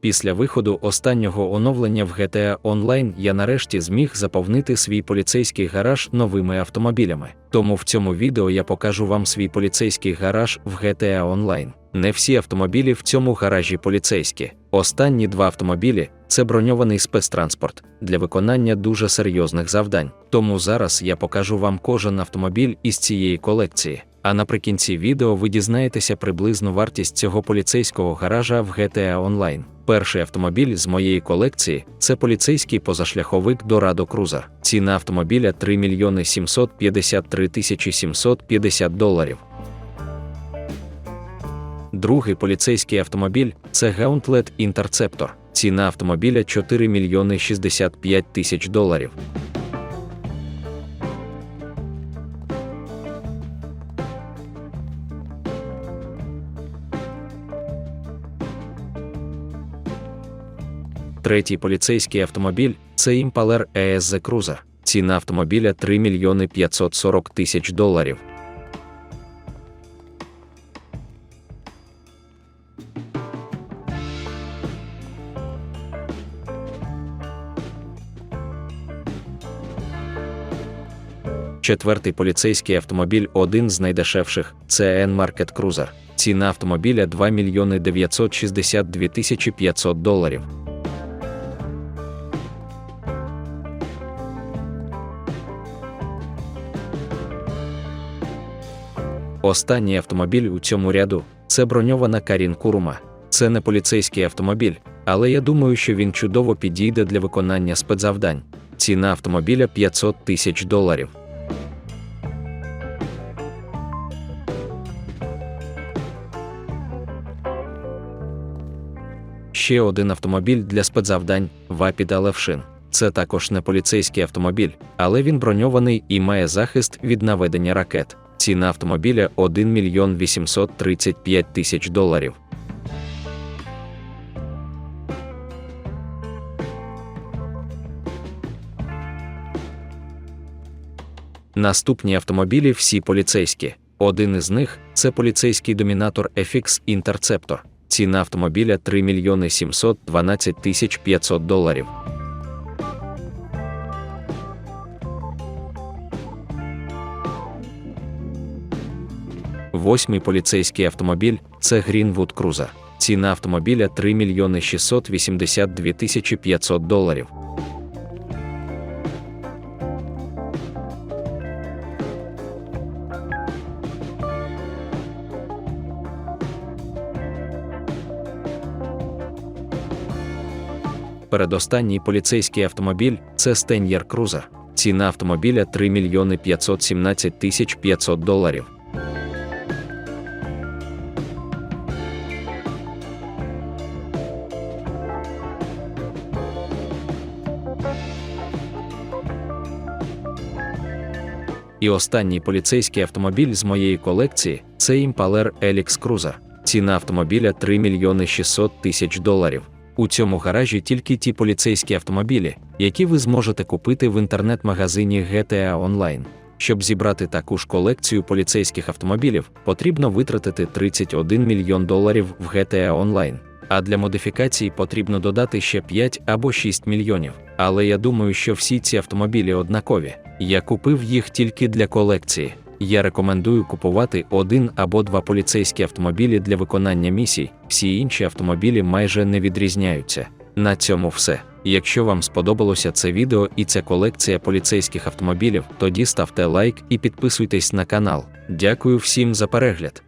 Після виходу останнього оновлення в GTA Online я нарешті зміг заповнити свій поліцейський гараж новими автомобілями. Тому в цьому відео я покажу вам свій поліцейський гараж в GTA Online. Не всі автомобілі в цьому гаражі поліцейські. Останні два автомобілі це броньований спецтранспорт для виконання дуже серйозних завдань. Тому зараз я покажу вам кожен автомобіль із цієї колекції. А наприкінці відео ви дізнаєтеся приблизну вартість цього поліцейського гаража в GTA Online. Перший автомобіль з моєї колекції це поліцейський позашляховик Dorado Cruiser. Ціна автомобіля 3 мільйони 753 тисячі 750 доларів. Другий поліцейський автомобіль це Gauntlet Interceptor. Ціна автомобіля 4 мільйони 65 тисяч доларів. Третій поліцейський автомобіль це Impaler ESZ Cruiser. Ціна автомобіля 3 мільйони 540 тисяч доларів. Четвертий поліцейський автомобіль один з найдешевших це N-Market Cruiser. Ціна автомобіля 2 мільйони 962 тисячі 500 доларів. Останній автомобіль у цьому ряду це броньована Карін Курума. Це не поліцейський автомобіль, але я думаю, що він чудово підійде для виконання спецзавдань. Ціна автомобіля 500 тисяч доларів. Ще один автомобіль для спецзавдань Вапіда Левшин. Це також не поліцейський автомобіль, але він броньований і має захист від наведення ракет. Ціна автомобіля 1 мільйон 835 тисяч доларів. Наступні автомобілі всі поліцейські. Один із них це поліцейський домінатор FX Interceptor. Ціна автомобіля 3 мільйони 712 тисяч 500 доларів. Восьмий поліцейський автомобіль це Greenwood Cruiser. Ціна автомобіля 3 мільйони 682 тисячі 500 доларів. Передостанній поліцейський автомобіль це Steyr Cruiser. Ціна автомобіля 3 мільйони 517 тисяч 500 доларів. І останній поліцейський автомобіль з моєї колекції це Impaler Elix Cruiser. Ціна автомобіля 3 мільйони 600 тисяч доларів. У цьому гаражі тільки ті поліцейські автомобілі, які ви зможете купити в інтернет-магазині GTA Online. Щоб зібрати таку ж колекцію поліцейських автомобілів, потрібно витратити 31 мільйон доларів в GTA Online. А для модифікацій потрібно додати ще 5 або 6 мільйонів. Але я думаю, що всі ці автомобілі однакові. Я купив їх тільки для колекції. Я рекомендую купувати один або два поліцейські автомобілі для виконання місій, всі інші автомобілі майже не відрізняються. На цьому все. Якщо вам сподобалося це відео і ця колекція поліцейських автомобілів, тоді ставте лайк і підписуйтесь на канал. Дякую всім за перегляд.